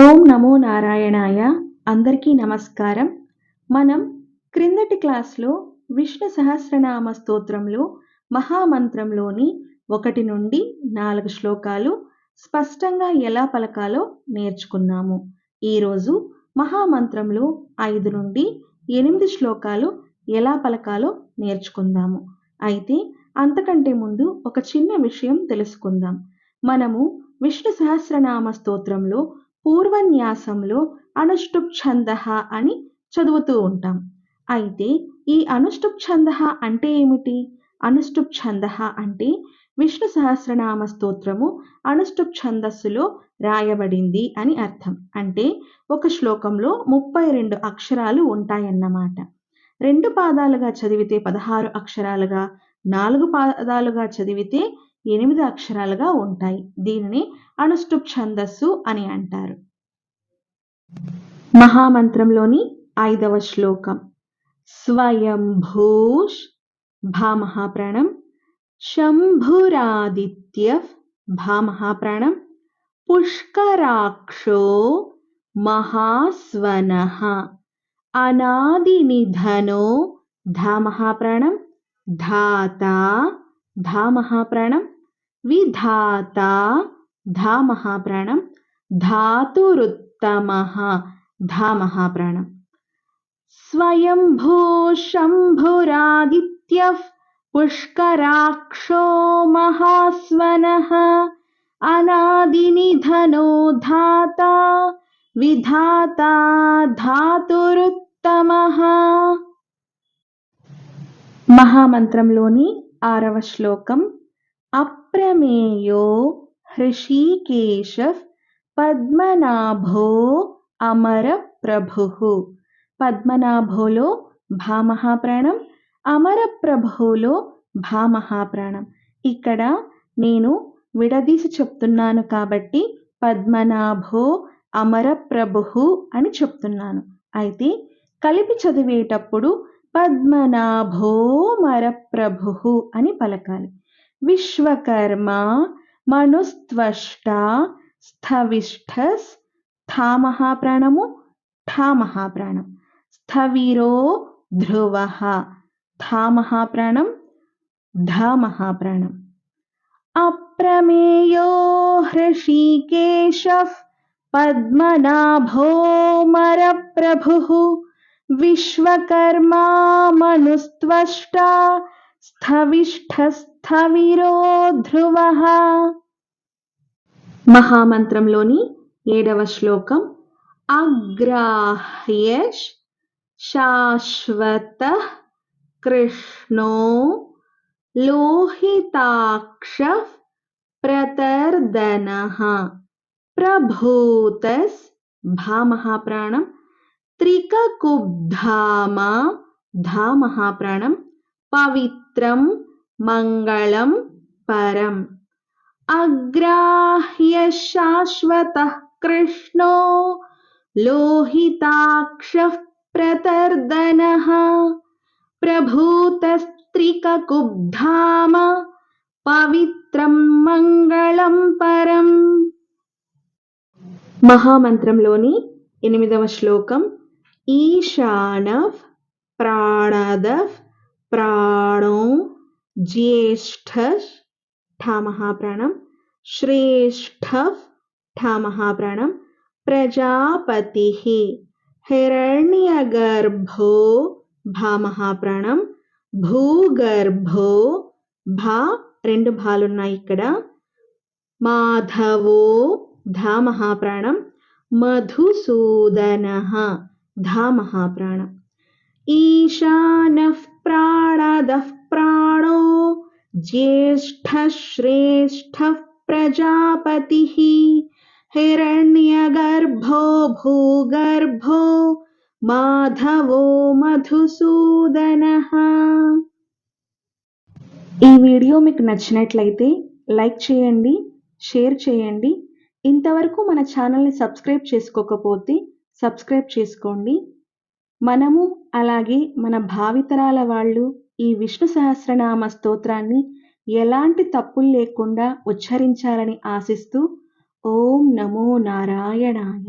ఓం నమో నారాయణాయ. అందరికీ నమస్కారం. మనం క్రిందటి క్లాస్లో విష్ణు సహస్రనామ స్తోత్రంలో మహామంత్రంలోని ఒకటి నుండి నాలుగు శ్లోకాలు స్పష్టంగా ఎలా పలకాలో నేర్చుకున్నాము. ఈరోజు మహామంత్రంలో ఐదు నుండి ఎనిమిది శ్లోకాలు ఎలా పలకాలో నేర్చుకుందాము. అయితే అంతకంటే ముందు ఒక చిన్న విషయం తెలుసుకుందాం. మనము విష్ణు సహస్రనామ స్తోత్రంలో పూర్వన్యాసంలో అనుష్టుప్ ఛంద అని చదువుతూ ఉంటాం. అయితే ఈ అనుష్టుప్ ఛంద అంటే ఏమిటి? అనుష్టుప్ ఛంద అంటే విష్ణు సహస్రనామ స్తోత్రము అనుష్టుప్ ఛందస్సులో రాయబడింది అని అర్థం. అంటే ఒక శ్లోకంలో ముప్పై రెండు అక్షరాలు ఉంటాయన్నమాట. రెండు పాదాలుగా చదివితే పదహారు అక్షరాలుగా నాలుగు పాదాలుగా చదివితే ఎనిమిది అక్షరాలుగా ఉంటాయి. దీనిని అనుష్టుప్ ఛందస్సు అని అంటారు. మహామంత్రంలోని ఐదవ శ్లోకం. స్వయంభూష్ భామహాప్రాణం. శంభురాదిత్య భామహాప్రాణం. పుష్కరాక్షో మహాస్వన. అనాదినిధనో ధామహాప్రాణం. ధాత ధామహాప్రాణం. విధాత ధామహాప్రాణం ధాతురుత్తమ ధామహాప్రాణం స్వయంభూ శంభురాదిత్య పుష్కరాక్షో మహాస్వనః అనాదినిధనో ధాత విధాత ధాతురుత్తమ మహామంత్రంలోని ఆరవ శ్లోకం అప్రమేయో హృషీకేశ పద్మనాభో అమర ప్రభు పద్మనాభోలో భామహాప్రాణం అమర ప్రభులో భామహాప్రాణం. ఇక్కడ నేను విడదీసి చెప్తున్నాను కాబట్టి పద్మనాభో అమరప్రభు అని చెప్తున్నాను. అయితే కలిపి చదివేటప్పుడు పద్మనాభో మరప్రభు అని పలకాలి. विश्वकर्मा मनुस्त्वष्टा स्थविष्ठस्थामः महाप्राणमु ठामः महाप्राण स्थविरो ध्रुवः था महाप्राण ध महाप्राण अप्रमेयो हृषिकेश पद्मनाभो मर प्रभु विश्वकर्मा मनुस्त्वष्टा स्थविष्ठ స్థవిష్ఠస్థవిరో ధ్రువ మహామంత్రంలోని ఏడవ శ్లోకం అగ్రాహ్యష్ శాశ్వత కృష్ణో లోహితాక్ష ప్రతర్దన. ప్రభూతస్ భామహాప్రాణం త్రికకుబ్ధామ ధామహాప్రాణం పవిత్రం మంగళం పరం. అగ్రాహ్య శాశ్వత కృష్ణో లోహితాక్ష ప్రతర్దన. ప్రభూతస్త్రికకుబ్ధామ పవిత్రం మంగళం పరం. మహామంత్రంలోని ఎనిమిదవ శ్లోకం ఈశానవ్ ప్రాణదవ్ ప్రాణో జ్యేష్ఠ ఠామహాప్రాణం శ్రేష్ఠ ఠామహాప్రాణం ప్రజాపతి. హిరణ్యగర్భో భామహాప్రాణం భూగర్భో భా రెండు భాలున్నాయి ఇక్కడ. మాధవో ధామహాప్రాణం మధుసూదన ధామహాప్రాణం. ఈశాన ప్రాణద ప్రాణో ज्येष्ठश्रेष्ठः प्रजापतिः हिरण्यगर्भो भूगर्भो మాధవో మధుసూదన ఈ వీడియో మీకు నచ్చినట్లయితే లైక్ చేయండి షేర్ చేయండి ఇంతవరకు మన ఛానల్ని సబ్స్క్రైబ్ చేసుకోకపోతే సబ్స్క్రైబ్ చేసుకోండి మనము అలాగే మన భావితరాల వాళ్ళు ఈ విష్ణు సహస్రనామ స్తోత్రాన్ని ఎలాంటి తప్పులు లేకుండా ఉచ్చరించాలని ఆశిస్తూ ఓం నమో నారాయణాయ.